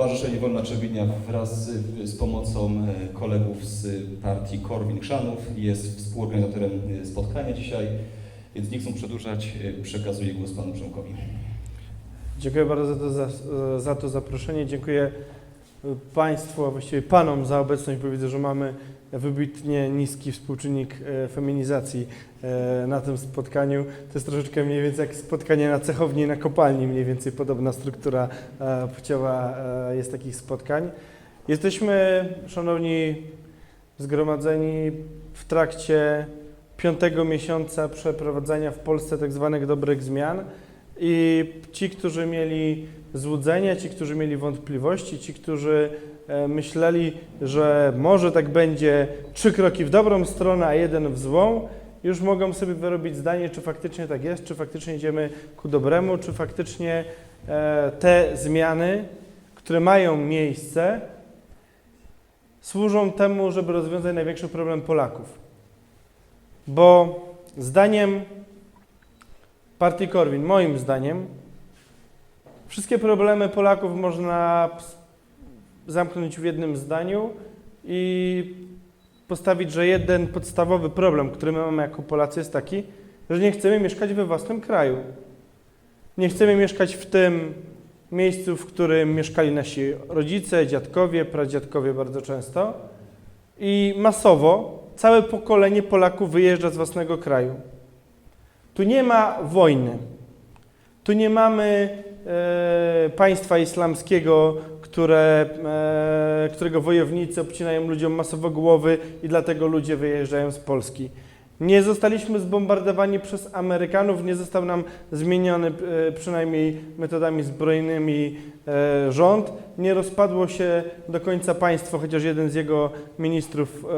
Stowarzyszenie Wolna Trzebinia wraz z, pomocą e, kolegów z partii Korwin Chrzanów jest współorganizatorem e, spotkania dzisiaj, więc nie chcą przedłużać, e, przekazuję głos panu Przemkowi. Dziękuję bardzo za, za to zaproszenie. Dziękuję Państwu, a właściwie Panom za obecność, bo widzę, że mamy wybitnie niski współczynnik e, feminizacji e, na tym spotkaniu. To jest troszeczkę mniej więcej jak spotkanie na cechowni, na kopalni, mniej więcej podobna struktura e, płciowa jest takich spotkań. Jesteśmy, Szanowni, zgromadzeni w trakcie piątego miesiąca przeprowadzania w Polsce tak zwanych dobrych zmian. I ci, którzy mieli złudzenia, ci, którzy mieli wątpliwości, ci, którzy e, myśleli, że może tak będzie trzy kroki w dobrą stronę, a jeden w złą, już mogą sobie wyrobić zdanie, czy faktycznie tak jest, czy faktycznie idziemy ku dobremu, czy faktycznie e, te zmiany, które mają miejsce, służą temu, żeby rozwiązać największy problem Polaków. Bo zdaniem partii Korwin, moim zdaniem, wszystkie problemy Polaków można zamknąć w jednym zdaniu i postawić, że jeden podstawowy problem, który my mamy jako Polacy jest taki, że nie chcemy mieszkać we własnym kraju. Nie chcemy mieszkać w tym miejscu, w którym mieszkali nasi rodzice, dziadkowie, pradziadkowie bardzo często. I masowo całe pokolenie Polaków wyjeżdża z własnego kraju. Tu nie ma wojny. Tu nie mamy e, państwa islamskiego, które, e, którego wojownicy obcinają ludziom masowo głowy i dlatego ludzie wyjeżdżają z Polski. Nie zostaliśmy zbombardowani przez Amerykanów, nie został nam zmieniony e, przynajmniej metodami zbrojnymi e, rząd. Nie rozpadło się do końca państwo, chociaż jeden z jego ministrów e,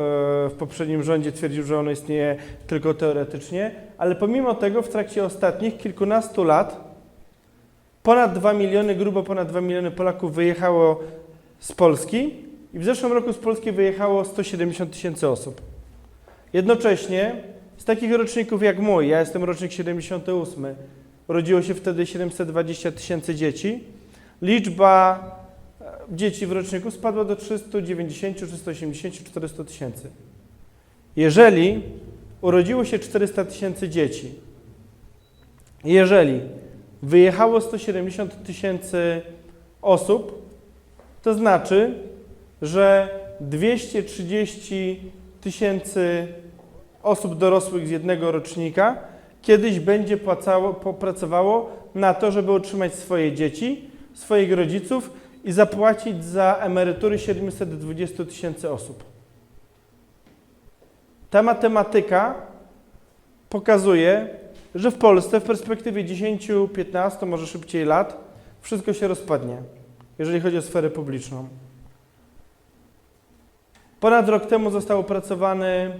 w poprzednim rządzie twierdził, że ono istnieje tylko teoretycznie. Ale pomimo tego w trakcie ostatnich kilkunastu lat ponad 2 miliony, grubo ponad 2 miliony Polaków wyjechało z Polski i w zeszłym roku z Polski wyjechało 170 tysięcy osób. Jednocześnie z takich roczników jak mój, ja jestem rocznik 78, urodziło się wtedy 720 tysięcy dzieci, liczba e, dzieci w roczniku spadła do 390, 380, 400 tysięcy. Jeżeli urodziło się 400 tysięcy dzieci, jeżeli wyjechało 170 tysięcy osób, to znaczy, że 230 tysięcy osób dorosłych z jednego rocznika kiedyś będzie płacało, popracowało na to, żeby utrzymać swoje dzieci, swoich rodziców i zapłacić za emerytury 720 tysięcy osób. Ta matematyka pokazuje, że w Polsce w perspektywie 10, 15, może szybciej lat wszystko się rozpadnie, jeżeli chodzi o sferę publiczną. Ponad rok temu został opracowany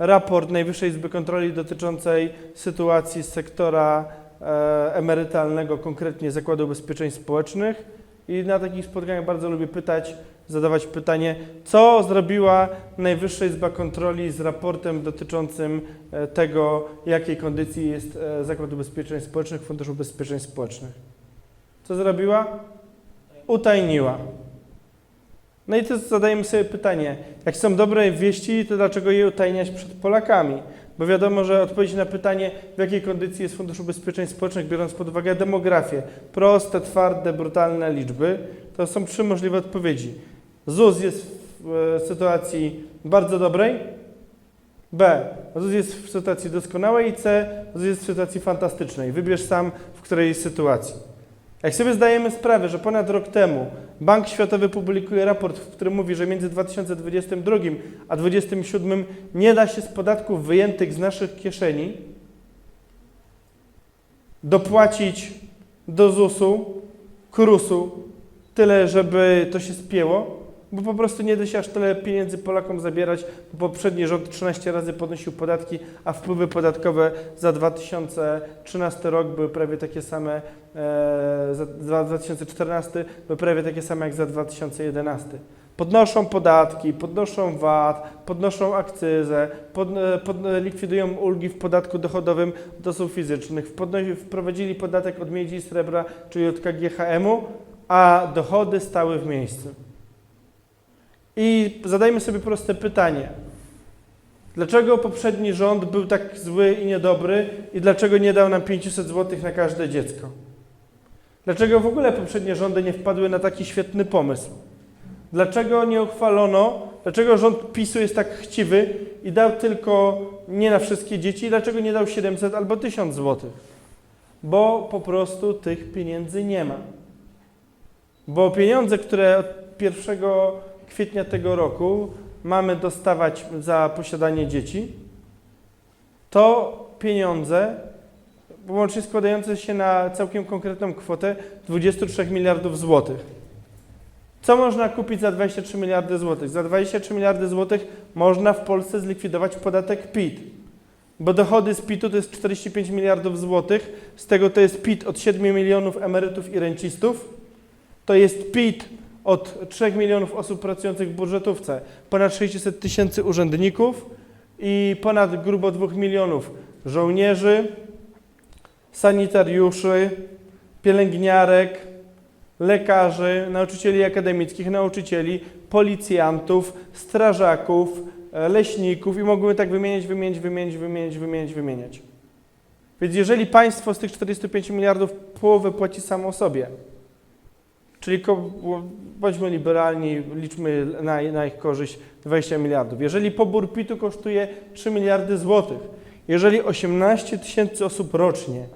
raport Najwyższej Izby Kontroli dotyczącej sytuacji sektora e, emerytalnego, konkretnie Zakładu Ubezpieczeń Społecznych. I na takich spotkaniach bardzo lubię pytać, zadawać pytanie, co zrobiła Najwyższa Izba Kontroli z raportem dotyczącym e, tego, jakiej kondycji jest e, Zakład Ubezpieczeń Społecznych, Fundusz Ubezpieczeń Społecznych. Co zrobiła? Utajniła. No i to zadajemy sobie pytanie, jak są dobre wieści, to dlaczego je utajniać przed Polakami? Bo wiadomo, że odpowiedź na pytanie, w jakiej kondycji jest Fundusz Ubezpieczeń Społecznych, biorąc pod uwagę demografię, proste, twarde, brutalne liczby, to są trzy możliwe odpowiedzi. ZUS jest w e, sytuacji bardzo dobrej, B. ZUS jest w sytuacji doskonałej C. ZUS jest w sytuacji fantastycznej. Wybierz sam, w której sytuacji. Jak sobie zdajemy sprawę, że ponad rok temu Bank Światowy publikuje raport, w którym mówi, że między 2022 a 2027 nie da się z podatków wyjętych z naszych kieszeni dopłacić do ZUS-u, KRUS-u tyle, żeby to się spięło, bo po prostu nie da się aż tyle pieniędzy Polakom zabierać, bo poprzedni rząd 13 razy podnosił podatki, a wpływy podatkowe za 2013 rok były prawie takie same, e, za za 2014 były prawie takie same jak za 2011. Podnoszą podatki, podnoszą VAT, podnoszą akcyzę, pod, pod, likwidują ulgi w podatku dochodowym od osób fizycznych, wprowadzili podatek od miedzi i srebra, czyli od KGHM-u, a dochody stały w miejscu. I zadajmy sobie proste pytanie. Dlaczego poprzedni rząd był tak zły i niedobry i dlaczego nie dał nam 500 zł na każde dziecko? Dlaczego w ogóle poprzednie rządy nie wpadły na taki świetny pomysł? Dlaczego nie uchwalono, dlaczego rząd PiSu jest tak chciwy i dał tylko nie na wszystkie dzieci, dlaczego nie dał 700 albo 1000 zł? Bo po prostu tych pieniędzy nie ma. Bo pieniądze, które od 1 kwietnia tego roku mamy dostawać za posiadanie dzieci, to pieniądze łącznie składające się na całkiem konkretną kwotę 23 miliardów złotych. Co można kupić za 23 miliardy złotych? Za 23 miliardy złotych można w Polsce zlikwidować podatek PIT, bo dochody z PIT-u to jest 45 miliardów złotych, z tego to jest PIT od 7 milionów emerytów i rencistów, to jest PIT od 3 milionów osób pracujących w budżetówce, ponad 600 tysięcy urzędników i ponad grubo 2 milionów żołnierzy, sanitariuszy, pielęgniarek, lekarzy, nauczycieli akademickich, nauczycieli, policjantów, strażaków, e, leśników i mogłyby tak wymieniać, wymieniać, wymieniać, wymieniać, wymieniać, wymieniać. Więc jeżeli państwo z tych 45 miliardów połowę płaci samo sobie, czyli bądźmy liberalni, liczmy na, na ich korzyść 20 miliardów. Jeżeli pobór PIT-u kosztuje 3 miliardy złotych, jeżeli 18 tysięcy osób rocznie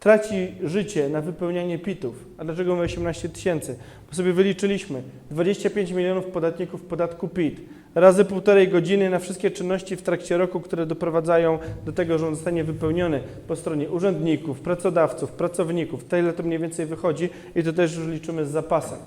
traci życie na wypełnianie PIT-ów. A dlaczego mamy 18 tysięcy? Bo sobie wyliczyliśmy 25 milionów podatników podatku PIT razy półtorej godziny na wszystkie czynności w trakcie roku, które doprowadzają do tego, że on zostanie wypełniony po stronie urzędników, pracodawców, pracowników. Tyle to mniej więcej wychodzi i to też już liczymy z zapasem.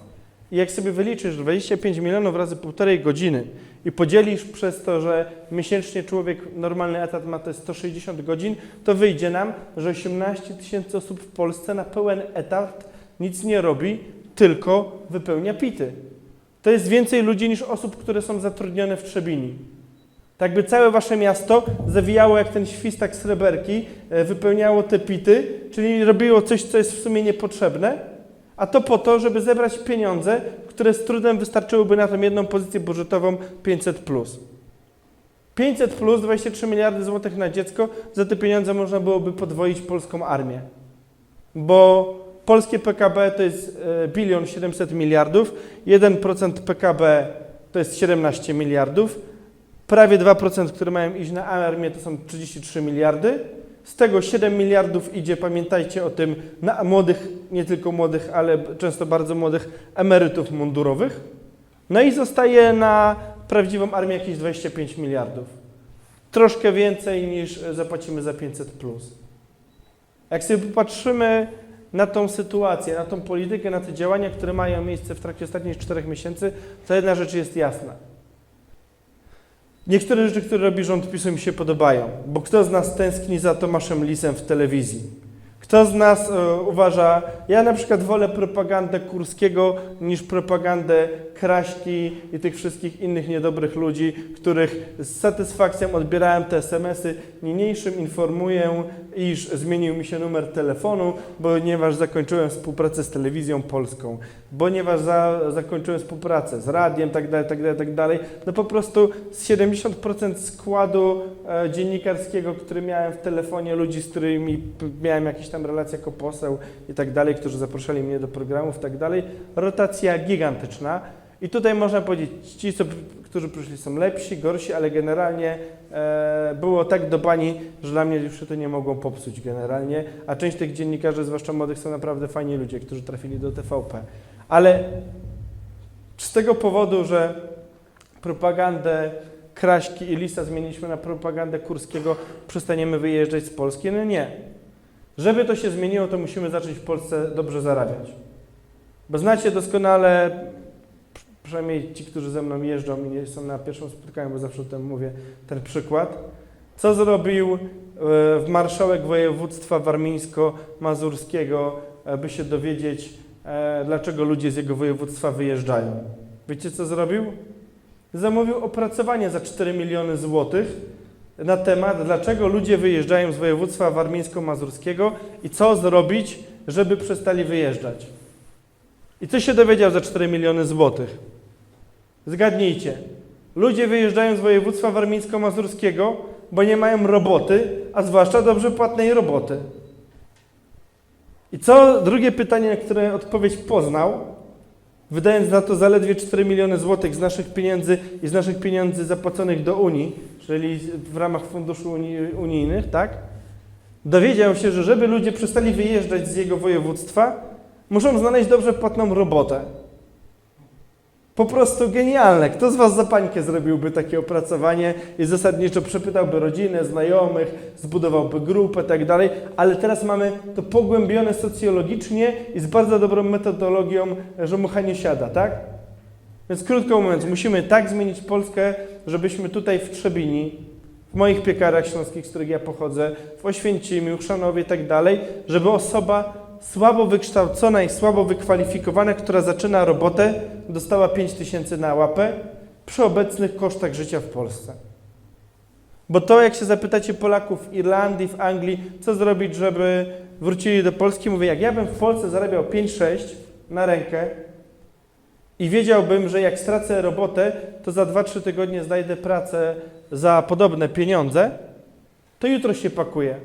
I jak sobie wyliczysz 25 milionów razy półtorej godziny i podzielisz przez to, że miesięcznie człowiek normalny etat ma te 160 godzin, to wyjdzie nam, że 18 tysięcy osób w Polsce na pełen etat nic nie robi, tylko wypełnia pity. To jest więcej ludzi niż osób, które są zatrudnione w Trzebini. Tak by całe wasze miasto zawijało jak ten świstak sreberki, e, wypełniało te pity, czyli robiło coś, co jest w sumie niepotrzebne, a to po to, żeby zebrać pieniądze, które z trudem wystarczyłyby na tą jedną pozycję budżetową 500. 500 plus 23 miliardy złotych na dziecko, za te pieniądze można byłoby podwoić polską armię. Bo polskie PKB to jest e, bilion 700 miliardów, 1% PKB to jest 17 miliardów, prawie 2%, które mają iść na armię to są 33 miliardy, z tego 7 miliardów idzie, pamiętajcie o tym, na młodych, nie tylko młodych, ale często bardzo młodych emerytów mundurowych. No i zostaje na prawdziwą armię jakieś 25 miliardów. Troszkę więcej niż zapłacimy za 500. Jak sobie popatrzymy na tą sytuację, na tą politykę, na te działania, które mają miejsce w trakcie ostatnich czterech miesięcy, to jedna rzecz jest jasna. Niektóre rzeczy, które robi rząd PiSu mi się podobają, bo kto z nas tęskni za Tomaszem Lisem w telewizji? Kto z nas e, uważa, ja na przykład wolę propagandę Kurskiego niż propagandę Kraśki i tych wszystkich innych niedobrych ludzi, których z satysfakcją odbierałem te SMS-y. Niniejszym informuję, iż zmienił mi się numer telefonu, ponieważ zakończyłem współpracę z telewizją polską, ponieważ za, zakończyłem współpracę z radiem, tak dalej, tak dalej, tak dalej. No po prostu z 70% składu dziennikarskiego, który miałem w telefonie, ludzi, z którymi miałem jakieś tam relacje jako poseł i tak dalej, którzy zapraszali mnie do programów i tak dalej, rotacja gigantyczna. I tutaj można powiedzieć, ci, co, którzy przyszli są lepsi, gorsi, ale generalnie e, było tak do bani, że dla mnie już to nie mogło popsuć generalnie, a część tych dziennikarzy, zwłaszcza młodych, są naprawdę fajni ludzie, którzy trafili do TVP. Ale z tego powodu, że propagandę Kraśki i Lisa zmieniliśmy na propagandę Kurskiego, przestaniemy wyjeżdżać z Polski? No nie. Żeby to się zmieniło, to musimy zacząć w Polsce dobrze zarabiać. Bo znacie doskonale, przy- przynajmniej ci, którzy ze mną jeżdżą i są na pierwszym spotkaniu, bo zawsze o tym mówię, ten przykład. Co zrobił e, marszałek województwa warmińsko-mazurskiego, by się dowiedzieć, e, dlaczego ludzie z jego województwa wyjeżdżają? Wiecie, co zrobił? Zamówił opracowanie za 4 miliony złotych na temat, dlaczego ludzie wyjeżdżają z województwa warmińsko-mazurskiego i co zrobić, żeby przestali wyjeżdżać. I co się dowiedział za 4 miliony złotych? Zgadnijcie. Ludzie wyjeżdżają z województwa warmińsko-mazurskiego, bo nie mają roboty, a zwłaszcza dobrze płatnej roboty. I co drugie pytanie, na które odpowiedź poznał, wydając na to zaledwie 4 miliony złotych z naszych pieniędzy i z naszych pieniędzy zapłaconych do Unii, czyli w ramach funduszy uni- unijnych, tak? Dowiedział się, że żeby ludzie przestali wyjeżdżać z jego województwa, muszą znaleźć dobrze płatną robotę. Po prostu genialne. Kto z Was za pańkę zrobiłby takie opracowanie i zasadniczo przepytałby rodzinę, znajomych, zbudowałby grupę tak dalej, ale teraz mamy to pogłębione socjologicznie i z bardzo dobrą metodologią, że mucha nie siada, tak? Więc krótko mówiąc, musimy tak zmienić Polskę, żebyśmy tutaj w Trzebini, w moich piekarach śląskich, z których ja pochodzę, w Oświęcimiu, Chrzanowie i tak dalej, żeby osoba słabo wykształcona i słabo wykwalifikowana, która zaczyna robotę, dostała 5 tysięcy na łapę przy obecnych kosztach życia w Polsce. Bo to, jak się zapytacie Polaków w Irlandii, w Anglii, co zrobić, żeby wrócili do Polski, mówię, jak ja bym w Polsce zarabiał 5-6 na rękę i wiedziałbym, że jak stracę robotę, to za 2-3 tygodnie znajdę pracę za podobne pieniądze, to jutro się pakuję.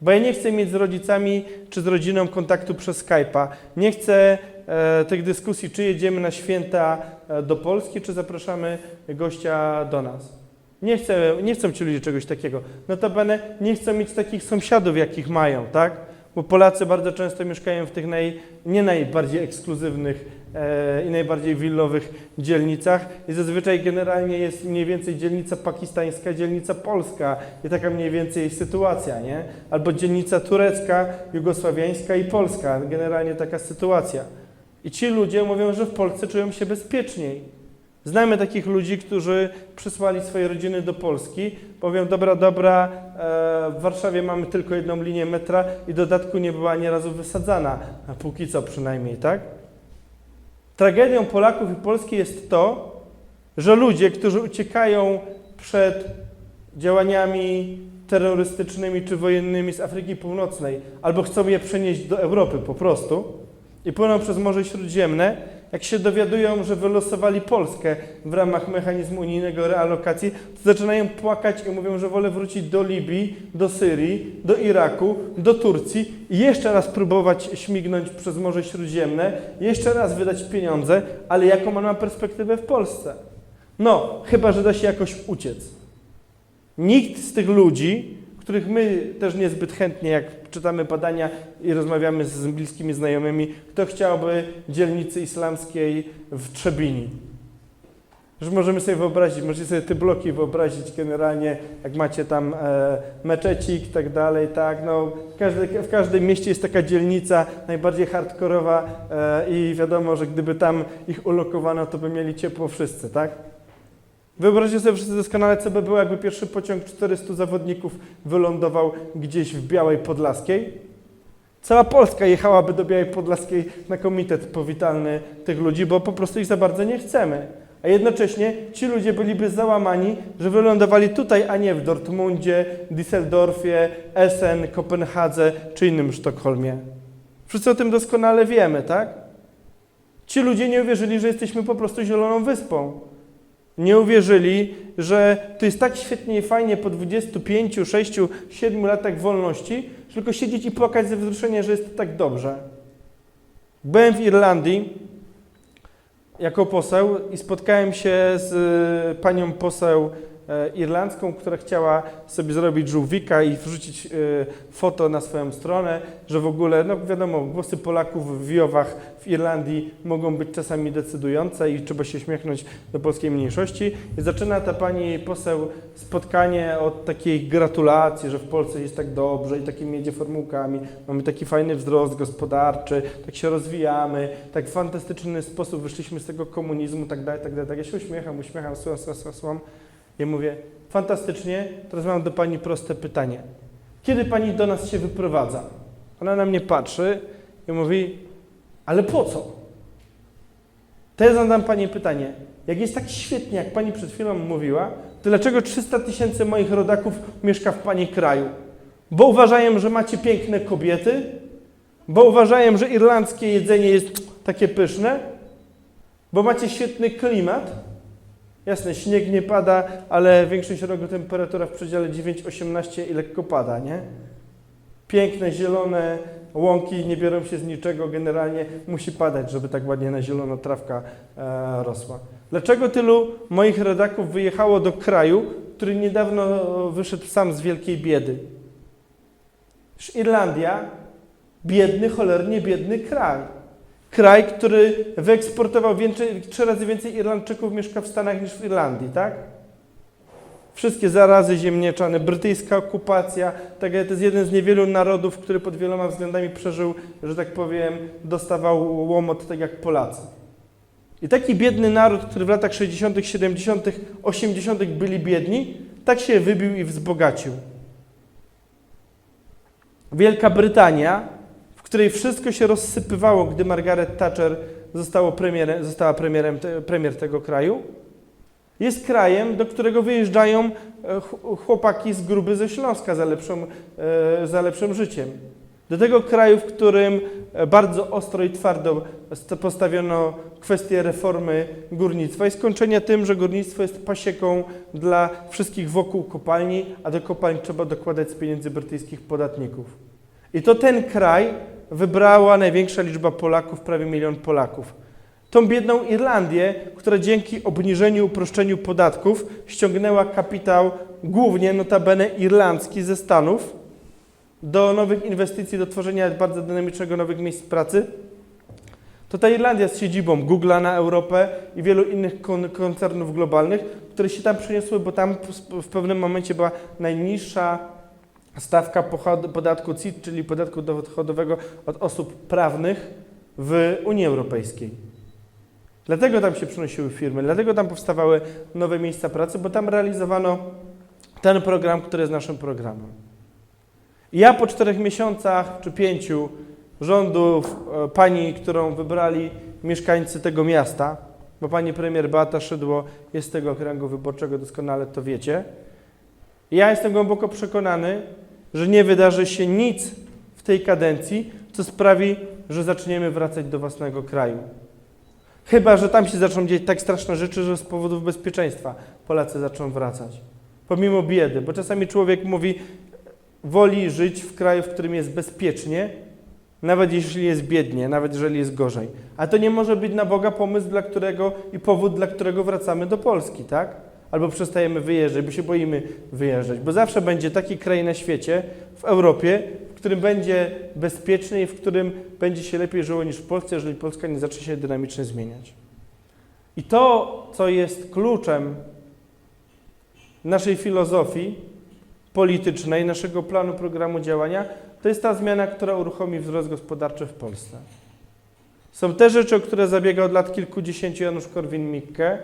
Bo ja nie chcę mieć z rodzicami czy z rodziną kontaktu przez Skype'a. Nie chcę e, tych dyskusji, czy jedziemy na święta e, do Polski, czy zapraszamy gościa do nas. Nie, chcę, nie chcą ci ludzie czegoś takiego. Notabene nie chcą mieć takich sąsiadów, jakich mają, tak? Bo Polacy bardzo często mieszkają w tych naj, nie najbardziej ekskluzywnych i najbardziej willowych dzielnicach i zazwyczaj generalnie jest mniej więcej dzielnica pakistańska, dzielnica polska i taka mniej więcej sytuacja, nie? Albo dzielnica turecka, jugosławiańska i polska, generalnie taka sytuacja. I ci ludzie mówią, że w Polsce czują się bezpieczniej. Znamy takich ludzi, którzy przysłali swoje rodziny do Polski, mówią, dobra, dobra, e, w Warszawie mamy tylko jedną linię metra i dodatku nie była ani razu wysadzana, póki co przynajmniej, tak? Tragedią Polaków i Polski jest to, że ludzie, którzy uciekają przed działaniami terrorystycznymi czy wojennymi z Afryki Północnej, albo chcą je przenieść do Europy po prostu i płyną przez Morze Śródziemne, jak się dowiadują, że wylosowali Polskę w ramach mechanizmu unijnego realokacji, to zaczynają płakać i mówią, że wolę wrócić do Libii, do Syrii, do Iraku, do Turcji i jeszcze raz próbować śmignąć przez Morze Śródziemne, jeszcze raz wydać pieniądze, ale jaką on ma perspektywę w Polsce? No, chyba, że da się jakoś uciec. Nikt z tych ludzi, których my też niezbyt chętnie, jak czytamy badania i rozmawiamy z bliskimi znajomymi, kto chciałby dzielnicy islamskiej w Trzebini. Że możemy sobie wyobrazić, możecie sobie te bloki wyobrazić generalnie, jak macie tam e, meczecik tak dalej, tak, no w, każdej, w każdym mieście jest taka dzielnica najbardziej hardkorowa e, i wiadomo, że gdyby tam ich ulokowano, to by mieli ciepło wszyscy, tak? Wyobraźcie sobie wszyscy doskonale, co by było, jakby pierwszy pociąg 400 zawodników wylądował gdzieś w Białej Podlaskiej. Cała Polska jechałaby do Białej Podlaskiej na komitet powitalny tych ludzi, bo po prostu ich za bardzo nie chcemy. A jednocześnie ci ludzie byliby załamani, że wylądowali tutaj, a nie w Dortmundzie, Düsseldorfie, Essen, Kopenhadze czy innym Sztokholmie. Wszyscy o tym doskonale wiemy, tak? Ci ludzie nie uwierzyli, że jesteśmy po prostu zieloną wyspą. Nie uwierzyli, że to jest tak świetnie i fajnie po 25, 6, 7 latach wolności, że tylko siedzieć i płakać ze wzruszenia, że jest tak dobrze. Byłem w Irlandii jako poseł i spotkałem się z e, panią poseł irlandzką, która chciała sobie zrobić żółwika i wrzucić e, foto na swoją stronę, że w ogóle, no wiadomo, głosy Polaków w Wiowach w Irlandii mogą być czasami decydujące i trzeba się śmiechnąć do polskiej mniejszości. I zaczyna ta pani poseł spotkanie od takiej gratulacji, że w Polsce jest tak dobrze i takimi jedzie formułkami, mamy taki fajny wzrost gospodarczy, tak się rozwijamy, tak w fantastyczny sposób wyszliśmy z tego komunizmu, tak dalej, tak dalej. Tak ja się uśmiecham, uśmiecham, słucham, słucham, słucham. Ja mówię, fantastycznie, teraz mam do pani proste pytanie. Kiedy pani do nas się wyprowadza? Ona na mnie patrzy i mówi, ale po co? Ja zadam pani pytanie. Jak jest tak świetnie, jak pani przed chwilą mówiła, to dlaczego 300 tysięcy moich rodaków mieszka w pani kraju? Bo uważają, że macie piękne kobiety? Bo uważają, że irlandzkie jedzenie jest takie pyszne? Bo macie świetny klimat. Jasne, śnieg nie pada, ale większość roku temperatura w przedziale 9-18 i lekko pada, nie? Piękne, zielone łąki nie biorą się z niczego, generalnie musi padać, żeby tak ładnie na zielono trawka e, rosła. Dlaczego tylu moich rodaków wyjechało do kraju, który niedawno wyszedł sam z wielkiej biedy? Irlandia, biedny, cholernie biedny kraj. Kraj, który wyeksportował więcej, trzy razy więcej Irlandczyków mieszka w Stanach niż w Irlandii, tak? Wszystkie zarazy ziemniaczane, brytyjska okupacja, tak, to jest jeden z niewielu narodów, który pod wieloma względami przeżył, że tak powiem, dostawał łomot tak jak Polacy. I taki biedny naród, który w latach 60., 70., 80. byli biedni, tak się wybił i wzbogacił. Wielka Brytania, której wszystko się rozsypywało, gdy Margaret Thatcher zostało premierem, została premierem, premier tego kraju, jest krajem, do którego wyjeżdżają e, ch- chłopaki z gruby ze Śląska za, lepszą, e, za lepszym życiem. Do tego kraju, w którym e, bardzo ostro i twardo st- postawiono kwestię reformy górnictwa i skończenia tym, że górnictwo jest pasieką dla wszystkich wokół kopalni, a do kopalń trzeba dokładać z pieniędzy brytyjskich podatników. I to ten kraj wybrała największa liczba Polaków, prawie milion Polaków. Tą biedną Irlandię, która dzięki obniżeniu, uproszczeniu podatków ściągnęła kapitał głównie notabene irlandzki ze Stanów do nowych inwestycji, do tworzenia bardzo dynamicznego nowych miejsc pracy, to ta Irlandia z siedzibą Google'a na Europę i wielu innych kon- koncernów globalnych, które się tam przeniosły, bo tam w- pewnym momencie była najniższa stawka podatku CIT, czyli podatku dochodowego od osób prawnych w Unii Europejskiej. Dlatego tam się przenosiły firmy, dlatego tam powstawały nowe miejsca pracy, bo tam realizowano ten program, który jest naszym programem. Ja po czterech miesiącach czy pięciu rządów e, pani, którą wybrali mieszkańcy tego miasta, bo pani premier Beata Szydło jest z tego okręgu wyborczego, doskonale to wiecie. Ja jestem głęboko przekonany, że nie wydarzy się nic w tej kadencji, co sprawi, że zaczniemy wracać do własnego kraju. Chyba, że tam się zaczną dziać tak straszne rzeczy, że z powodów bezpieczeństwa Polacy zaczną wracać. Pomimo biedy, bo czasami człowiek mówi, woli żyć w kraju, w którym jest bezpiecznie, nawet jeśli jest biednie, nawet jeżeli jest gorzej. A to nie może być na Boga pomysł, dla którego i powód, dla którego wracamy do Polski, tak? Albo przestajemy wyjeżdżać, bo się boimy wyjeżdżać. Bo zawsze będzie taki kraj na świecie, w Europie, w którym będzie bezpiecznie i w którym będzie się lepiej żyło niż w Polsce, jeżeli Polska nie zacznie się dynamicznie zmieniać. I to, co jest kluczem naszej filozofii politycznej, naszego planu programu działania, to jest ta zmiana, która uruchomi wzrost gospodarczy w Polsce. Są te rzeczy, o które zabiega od lat kilkudziesięciu Janusz Korwin-Mikke,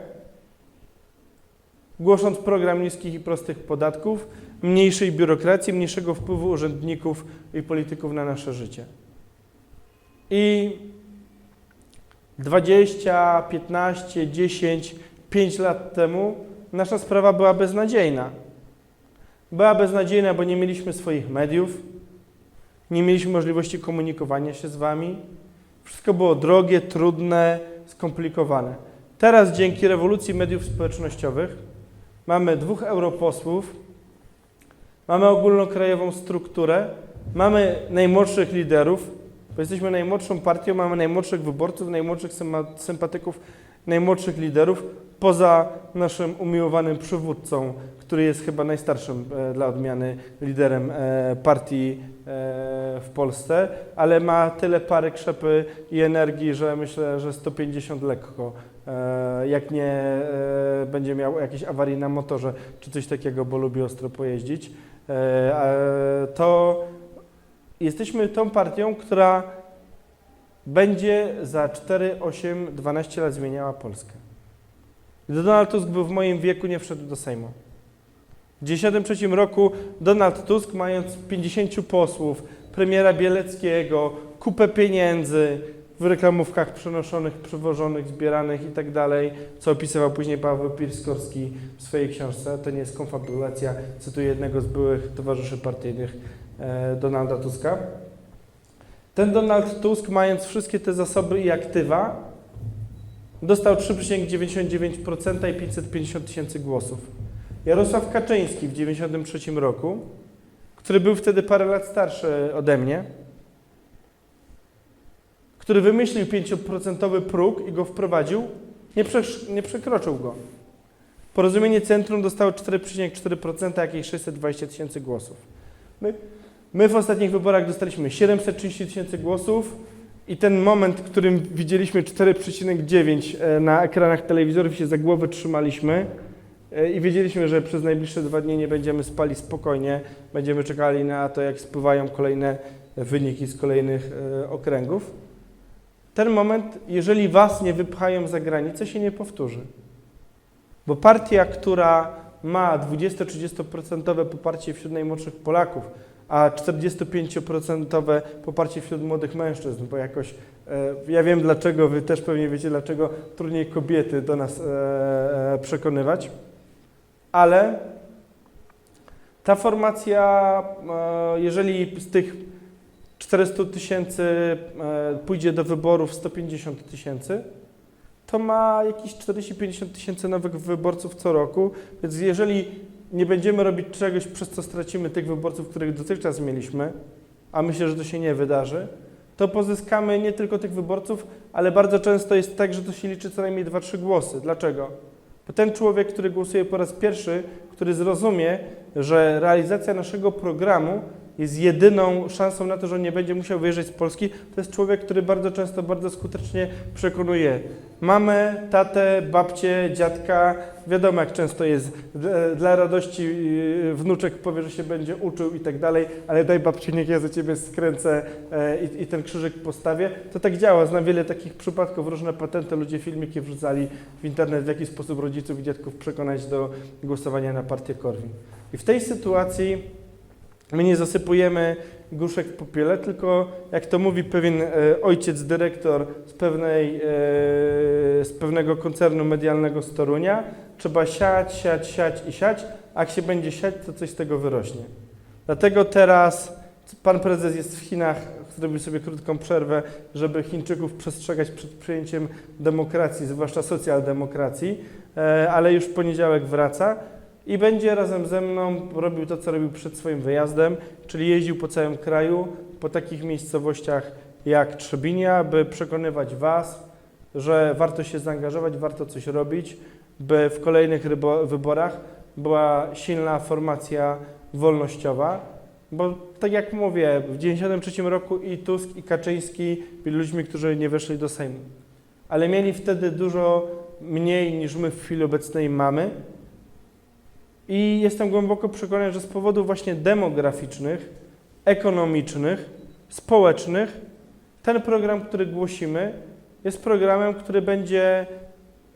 głosząc program niskich i prostych podatków, mniejszej biurokracji, mniejszego wpływu urzędników i polityków na nasze życie. I 20, 15, 10, 5 lat temu nasza sprawa była beznadziejna. Była beznadziejna, bo nie mieliśmy swoich mediów, nie mieliśmy możliwości komunikowania się z Wami. Wszystko było drogie, trudne, skomplikowane. Teraz dzięki rewolucji mediów społecznościowych mamy dwóch europosłów, mamy ogólnokrajową strukturę, mamy najmłodszych liderów, bo jesteśmy najmłodszą partią, mamy najmłodszych wyborców, najmłodszych sympatyków, najmłodszych liderów, poza naszym umiłowanym przywódcą, który jest chyba najstarszym e, dla odmiany liderem e, partii e, w Polsce, ale ma tyle pary, krzepy i energii, że myślę, że 150 lekko. E, jak nie e, będzie miał jakiejś awarii na motorze czy coś takiego, bo lubi ostro pojeździć, e, to jesteśmy tą partią, która będzie za 4, 8, 12 lat zmieniała Polskę. Gdy Donald Tusk był w moim wieku, nie wszedł do Sejmu. W 1993 roku Donald Tusk, mając 50 posłów, premiera Bieleckiego, kupę pieniędzy w reklamówkach przenoszonych, przywożonych, zbieranych i tak dalej, co opisywał później Paweł Pirskorski w swojej książce, to nie jest konfabulacja, cytuję jednego z byłych towarzyszy partyjnych e, Donalda Tuska. Ten Donald Tusk, mając wszystkie te zasoby i aktywa, dostał 3,99% i 550 tysięcy głosów. Jarosław Kaczyński w 1993 roku, który był wtedy parę lat starszy ode mnie, który wymyślił 5% próg i go wprowadził, nie, nie przekroczył go. Porozumienie Centrum dostało 4,4%, jakieś 620 tysięcy głosów. My, my w ostatnich wyborach dostaliśmy 730 tysięcy głosów i ten moment, w którym widzieliśmy 4,9 e, na ekranach telewizorów się za głowę trzymaliśmy e, i wiedzieliśmy, że przez najbliższe dwa dni nie będziemy spali spokojnie, będziemy czekali na to, jak spływają kolejne wyniki z kolejnych e, okręgów. Ten moment, jeżeli was nie wypchają za granicę, się nie powtórzy. Bo partia, która ma 20-30% poparcie wśród najmłodszych Polaków, a 45% poparcie wśród młodych mężczyzn, bo jakoś e, ja wiem dlaczego, wy też pewnie wiecie dlaczego trudniej kobiety do nas e, e, przekonywać, ale ta formacja, e, jeżeli z tych 400 tysięcy e, pójdzie do wyborów 150 tysięcy, to ma jakieś 40-50 tysięcy nowych wyborców co roku, więc jeżeli nie będziemy robić czegoś, przez co stracimy tych wyborców, których dotychczas mieliśmy, a myślę, że to się nie wydarzy, to pozyskamy nie tylko tych wyborców, ale bardzo często jest tak, że to się liczy co najmniej 2-3 głosy. Dlaczego? Bo ten człowiek, który głosuje po raz pierwszy, który zrozumie, że realizacja naszego programu jest jedyną szansą na to, że on nie będzie musiał wyjeżdżać z Polski, to jest człowiek, który bardzo często, bardzo skutecznie przekonuje mamę, tatę, babcię, dziadka. Wiadomo, jak często jest dla radości yy, wnuczek powie, że się będzie uczył i tak dalej, ale daj babci, niech ja za ciebie skręcę e, i, i ten krzyżyk postawię. To tak działa. Znam wiele takich przypadków, różne patenty, ludzie filmiki wrzucali w internet, w jaki sposób rodziców i dziadków przekonać do głosowania na partię Korwin. I w tej sytuacji My nie zasypujemy gruszek w popiele, tylko jak to mówi pewien e, ojciec dyrektor z, pewnej, e, z pewnego koncernu medialnego z Torunia, trzeba siać, siać, siać i siać, a jak się będzie siać, to coś z tego wyrośnie. Dlatego teraz pan prezes jest w Chinach, zrobił sobie krótką przerwę, żeby Chińczyków przestrzegać przed przyjęciem demokracji, zwłaszcza socjaldemokracji, e, ale już w poniedziałek wraca i będzie razem ze mną robił to, co robił przed swoim wyjazdem, czyli jeździł po całym kraju, po takich miejscowościach jak Trzebinia, by przekonywać Was, że warto się zaangażować, warto coś robić, by w kolejnych wyborach była silna formacja wolnościowa, bo tak jak mówię, w 1993 roku i Tusk, i Kaczyński byli ludźmi, którzy nie weszli do Sejmu, ale mieli wtedy dużo mniej niż my w chwili obecnej mamy, i jestem głęboko przekonany, że z powodów właśnie demograficznych, ekonomicznych, społecznych, ten program, który głosimy, jest programem, który będzie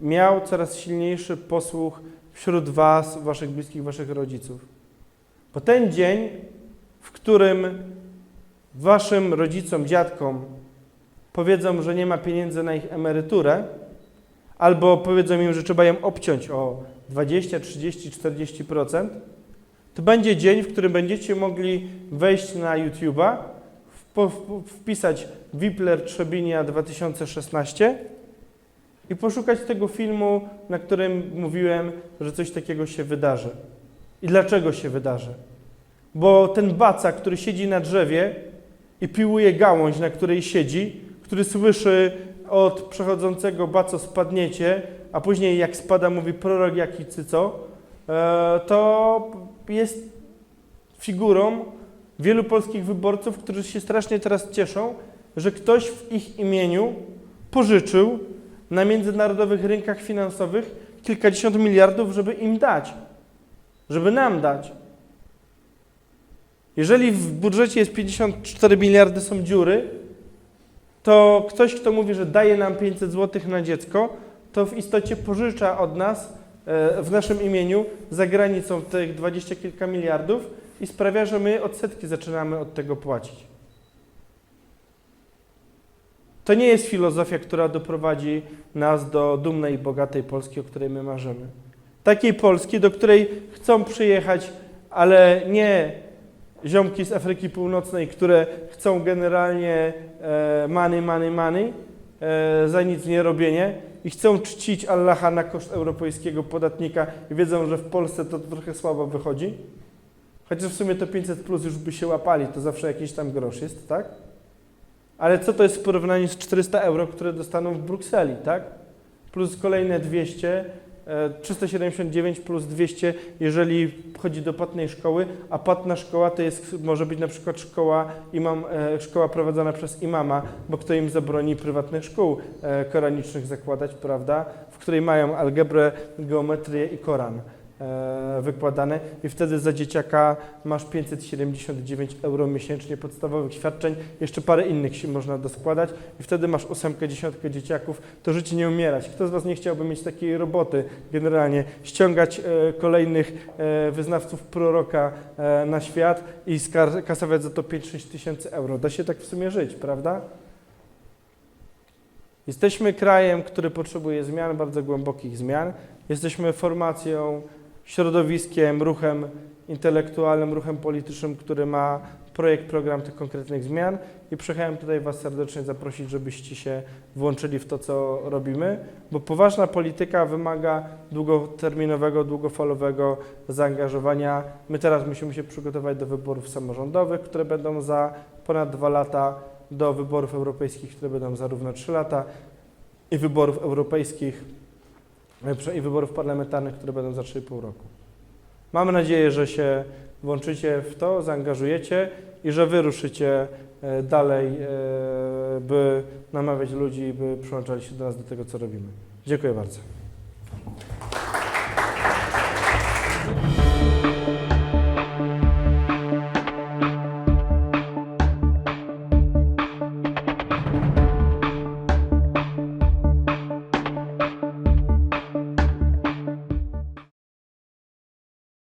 miał coraz silniejszy posłuch wśród Was, Waszych bliskich, Waszych rodziców. Bo ten dzień, w którym Waszym rodzicom, dziadkom powiedzą, że nie ma pieniędzy na ich emeryturę, albo powiedzą im, że trzeba ją obciąć o 20, 30, 40%, to będzie dzień, w którym będziecie mogli wejść na YouTube'a, wpisać Wipler Trzebinia 2016 i poszukać tego filmu, na którym mówiłem, że coś takiego się wydarzy. I dlaczego się wydarzy? Bo ten baca, który siedzi na drzewie i piłuje gałąź, na której siedzi, który słyszy od przechodzącego baco spadniecie, a później jak spada mówi prorok jaki cyco, e, to jest figurą wielu polskich wyborców, którzy się strasznie teraz cieszą, że ktoś w ich imieniu pożyczył na międzynarodowych rynkach finansowych kilkadziesiąt miliardów, żeby im dać, żeby nam dać. Jeżeli w budżecie jest 54 miliardy są dziury, to ktoś, kto mówi, że daje nam 500 zł na dziecko, to w istocie pożycza od nas e, w naszym imieniu za granicą tych dwadzieścia kilka miliardów i sprawia, że my odsetki zaczynamy od tego płacić. To nie jest filozofia, która doprowadzi nas do dumnej i bogatej Polski, o której my marzymy. Takiej Polski, do której chcą przyjechać, ale nie ziomki z Afryki Północnej, które chcą generalnie e, money, money, money e, za nic nie robienie i chcą czcić Allaha na koszt europejskiego podatnika i wiedzą, że w Polsce to trochę słabo wychodzi. Chociaż w sumie to 500 plus już by się łapali, to zawsze jakiś tam grosz jest, tak? Ale co to jest w porównaniu z 400 euro, które dostaną w Brukseli, tak? Plus kolejne 200, e, 379 plus 200, jeżeli chodzi do płatnej szkoły, a płatna szkoła to jest, może być na przykład szkoła, imam, e, szkoła prowadzona przez imama, bo kto im zabroni prywatnych szkół e, koranicznych zakładać, prawda? W której mają algebrę, geometrię i Koran e, wykładane i wtedy za dzieciaka masz 579 euro miesięcznie podstawowych świadczeń, jeszcze parę innych się można doskładać i wtedy masz ósemkę, dziesiątkę dzieciaków, to życie nie umierać. Kto z Was nie chciałby mieć takiej roboty generalnie, ściągać e, kolejnych e, wyznawców proroka e, na świat i kasować za to 5-6 tysięcy euro. Da się tak w sumie żyć, prawda? Jesteśmy krajem, który potrzebuje zmian, bardzo głębokich zmian. Jesteśmy formacją, środowiskiem, ruchem intelektualnym, ruchem politycznym, który ma projekt, program tych konkretnych zmian i przyjechałem tutaj Was serdecznie zaprosić, żebyście się włączyli w to, co robimy, bo poważna polityka wymaga długoterminowego, długofalowego zaangażowania. My teraz musimy się przygotować do wyborów samorządowych, które będą za ponad dwa lata, do wyborów europejskich, które będą za równo trzy lata i wyborów europejskich i wyborów parlamentarnych, które będą za 3,5 roku. Mamy nadzieję, że się włączycie w to, zaangażujecie i że wy ruszycie e, dalej, e, by namawiać ludzi, by przyłączali się do nas do tego, co robimy. Dziękuję bardzo.